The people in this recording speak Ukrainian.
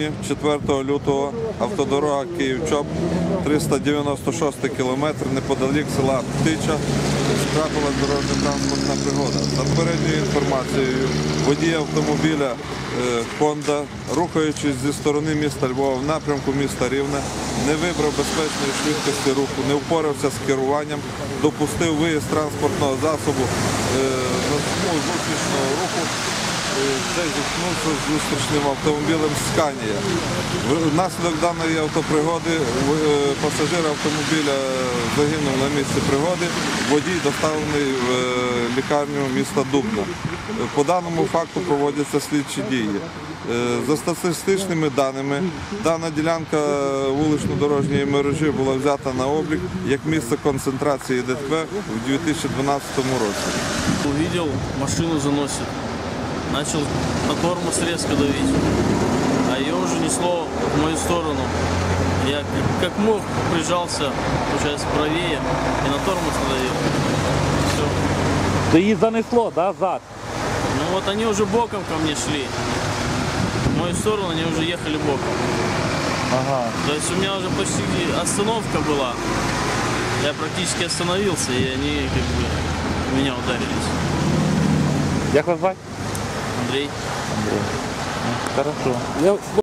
Сьогодні, 4 лютого, автодорога Київ-Чоп, 396 кілометр неподалік села Птича, трапила дорожньо-транспортна пригода. За попередньою інформацією, водій автомобіля е, Honda, рухаючись зі сторони міста Львова в напрямку міста Рівне, не вибрав безпечної швидкості руху, не впорався з керуванням, допустив виїзд транспортного засобу е, на смугу зустрічного руху. Це зіткнувся з зустрічним автомобілем Сканія. Внаслідок даної автопригоди е, пасажир автомобіля загинув на місці пригоди, водій доставлений в е, лікарню міста Дубна. По даному факту проводяться слідчі дії. Е, За статистичними даними, дана ділянка вулично-дорожньої мережі була взята на облік як місце концентрації ДТП у 2012 році. Увидел, машину заносит. Начал на тормоз резко давить. А ее уже несло в мою сторону. Я как, как мог прижался, получается, правее и на тормоз надавил. Все. То її занесло, да, зад? Ну вот они уже боком ко мне шли. В мою сторону они уже ехали боком. Ага. То есть у меня уже почти остановка была. Я практически остановился, и они как бы меня ударились. Як вас звати? Андрей. Хорошо. Я